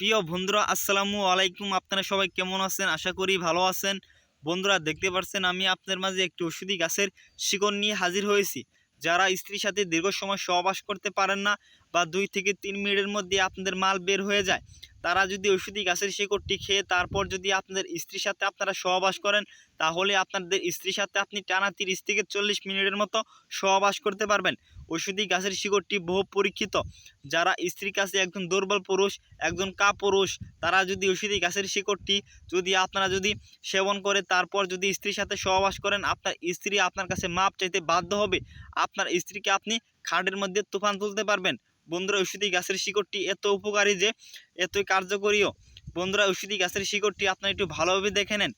প্রিয় বন্ধুরা, আসসালামু আলাইকুম। আপনারা সবাই কেমন আছেন? আশা করি ভালো আছেন। বন্ধুরা, দেখতে পাচ্ছেন আমি আপনার মাঝে একটি ওষুধি গাছের শিকড় নিয়ে হাজির হয়েছি। যারা স্ত্রীর সাথে দীর্ঘ সময় সহবাস করতে পারেন না বা দুই থেকে তিন মিনিটের মধ্যে আপনাদের মাল বের হয়ে যায় তারা যদি ওষুধি গাছের শিকড়টি খেয়ে তারপর যদি আপনাদের স্ত্রীর সাথে আপনারা সহবাস করেন, তাহলে আপনাদের স্ত্রীর সাথে আপনি টানা তিরিশ থেকে চল্লিশ মিনিটের মতো সহবাস করতে পারবেন। ওষুধি গাছের শিকড়টি বহু পরীক্ষিত। যারা স্ত্রীর কাছে একজন দুর্বল পুরুষ, একজন কাপুরুষ তারা যদি ওষুধি গাছের শিকড়টি যদি আপনারা যদি সেবন করে তারপর যদি স্ত্রীর সাথে সহবাস করেন, আপনার স্ত্রী আপনার কাছে মাপ চাইতে বাধ্য হবে। আপনার স্ত্রীকে আপনি খাটের মধ্যে তুফান তুলতে পারবেন। বন্ধুরা, ঔষধি গাছের শিকড়টি এত উপকারী যে এতই কার্যকরীও। বন্ধুরা, ঔষধি গাছের শিকড়টি আপনারা একটু ভালোভাবে দেখে নেন।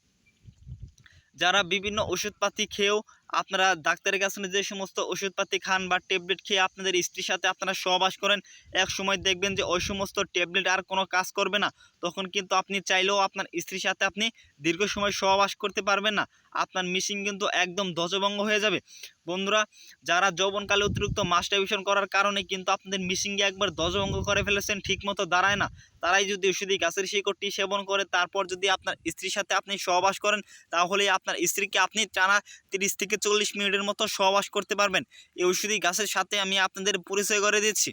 যারা বিভিন্ন ওষুধপাতি খেয়েও আপনারা ডাক্তারের কাছে যে সমস্ত ওষুধপাতি খান বা ট্যাবলেট খেয়ে আপনাদের স্ত্রীর সাথে আপনারা সহবাস করেন, এক সময় দেখবেন যে ওই সমস্ত ট্যাবলেট আর কোনো কাজ করবে না। তখন কিন্তু আপনি চাইলেও আপনার স্ত্রীর সাথে আপনি দীর্ঘ সময় সহবাস করতে পারবেন না। আপনার মিশিং কিন্তু একদম ধ্বজভঙ্গ হয়ে যাবে। বন্ধুরা, যারা যৌবনকালে অতিরিক্ত মাস্টারবিশন করার কারণে কিন্তু আপনাদের মিশিংয়ে একবার ধ্বজভঙ্গ করে ফেলেছেন, ঠিকমতো দাঁড়ায় না। তারাই যদি ওষুধি গাছের শিকড়টি সেবন করে, তারপর যদি আপনার স্ত্রীর সাথে আপনি সহবাস করেন তাহলে আপনার স্ত্রীকে আপনি টানা তিরিশ থেকে চল্লিশ মিনিটের মতো সহবাস করতে পারবেন। এই ওষুধি গাছের সাথে আমি আপনাদের পরিচয় করে দিচ্ছি।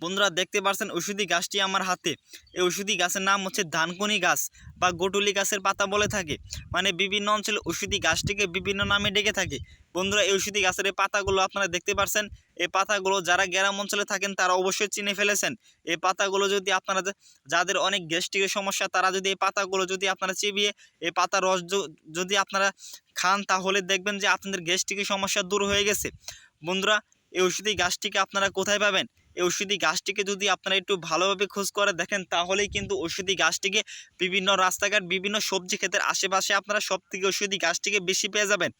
বন্ধুরা দেখতে পাচ্ছেন ওষুধি গাছটি আমার হাতে। এই ওষুধি গাছের নাম হচ্ছে ধানকুনি গাছ বা গটুলি গাছের পাতা বলে থাকে। মানে বিভিন্ন অঞ্চলে ওষুধি গাছটিকে বিভিন্ন নামে ডেকে থাকে। বন্ধুরা, এই ওষুধি গাছের এই পাতাগুলো আপনারা দেখতে পাচ্ছেন এই পাতাগুলো যারা গ্রাম অঞ্চলে থাকেন, তারা অবশ্যই চিনে ফেলেছেন। এই পাতাগুলো যদি আপনারা যাদের অনেক গ্যাস্ট্রিকের সমস্যা, তারা যদি এই পাতাগুলো যদি আপনারা চিবিয়ে এই পাতার রস যদি আপনারা খান, তাহলে দেখবেন যে আপনাদের গ্যাস্ট্রিকের সমস্যা দূর হয়ে গেছে। বন্ধুরা, এই ওষুধি গাছটিকে আপনারা কোথায় পাবেন? এই ওষুধি গাছটিকে যদি আপনারা একটু ভালোভাবে খোঁজ করে দেখেন, তাহলেই কিন্তু ওষুধি গাছটিকে বিভিন্ন রাস্তাঘাট, বিভিন্ন সবজি ক্ষেতের আশেপাশে আপনারা সব থেকে ওষুধি গাছটিকে বেশি পেয়ে যাবেন।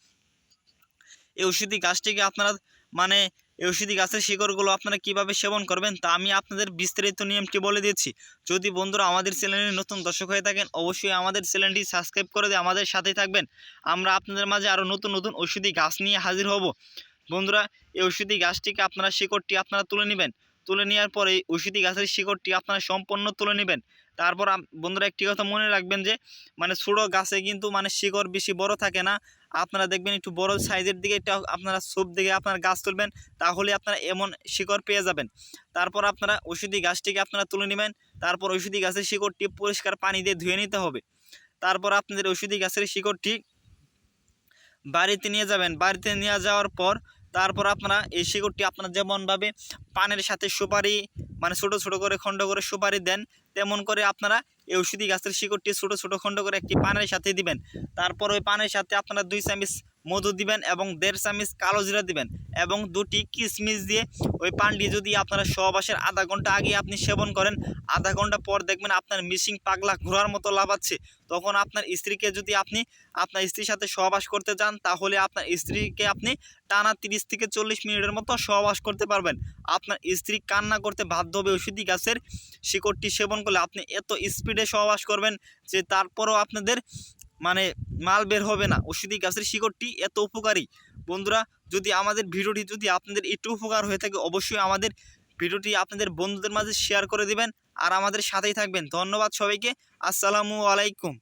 এই ওষুধি গাছটিকে আপনারা মানে এই ওষুধি গাছের শিকড়গুলো আপনারা কীভাবে সেবন করবেন, তা আমি আপনাদের বিস্তারিত নিয়মটি বলে দিচ্ছি যদি বন্ধুরা আমাদের চ্যানেলে নতুন দর্শক হয়ে থাকেন, অবশ্যই আমাদের চ্যানেলটি সাবস্ক্রাইব করে দিয়ে আমাদের সাথেই থাকবেন। আমরা আপনাদের মাঝে আরও নতুন নতুন ওষুধি গাছ নিয়ে হাজির হব। বন্ধুরা, এই ওষুধি গাছটিকে আপনারা শিকড়টি আপনারা তুলে নেবেন। তুলে নেওয়ার পরে এই ওষুধি গাছের শিকড়টি আপনারা সম্পূর্ণ তুলে নেবেন। তারপর বন্ধুরা, একটি কথা মনে রাখবেন যে মানে ছোটো গাছে কিন্তু মানে শিকড় বেশি বড় থাকে না। আপনারা দেখবেন একটু বড় সাইজের দিকে এটা আপনারা সব দিকে আপনার গাছ তুলবেন, তাহলে আপনারা এমন শিকড় পেয়ে যাবেন। তারপর আপনারা ওষুধি গাছটিকে আপনারা তুলে নেবেন। তারপর ওষুধি গাছের শিকড়টি পরিষ্কার পানি দিয়ে ধুয়ে নিতে হবে। তারপর আপনাদের ওষুধি গাছের শিকড়টি বাড়িতে নিয়ে যাবেন। বাড়িতে নিয়ে যাওয়ার পর তারপর আপনারা এই শিকড়টি আপনারা যেমনভাবে পানের সাথে সুপারি মানে ছোটো ছোটো করে খণ্ড করে সুপারি দেন, তেমন করে আপনারা এই ওষুধি গাছের শিকড়টি ছোটো ছোটো খণ্ড করে একটি পানের সাথে দিবেন। তারপর ওই পানের সাথে আপনারা দুই চামিচ মধু দিবেন এবং দেড় চামিচ কালো জিরা দিবেন এবং দুটি কিশমিশ দিয়ে ওই পানটি যদি আপনারা সহবাসের আধা ঘণ্টা আগে আপনি সেবন করেন, আধা ঘণ্টা পর দেখবেন আপনার মিশিং পাগলা ঘোরার মতো লাভাচ্ছে তখন আপনার স্ত্রীকে যদি আপনি, আপনার স্ত্রীর সাথে সহবাস করতে চান তাহলে আপনার স্ত্রীকে আপনি টানা তিরিশ থেকে চল্লিশ মিনিটের মতো সহবাস করতে পারবেন। আপনার স্ত্রী কান্না করতে বাধ্য হবে ওষুধি গাছের শিকড়টি সেবন করলে আপনি এত স্পিডে সহবাস করবেন যে তারপরও আপনাদের মানে মাল বের হবে না। ওষুধি গাছের শিকড়টি এত উপকারী। বন্ধুরা, যদি আমাদের ভিডিওটি যদি আপনাদের একটু উপকার হয়ে থাকে, অবশ্যই আমাদের ভিডিওটি আপনাদের বন্ধুদের মাঝে শেয়ার করে দিবেন। আর আমাদের সাথেই থাকবেন। ধন্যবাদ সবাইকে। আসসালামু আলাইকুম।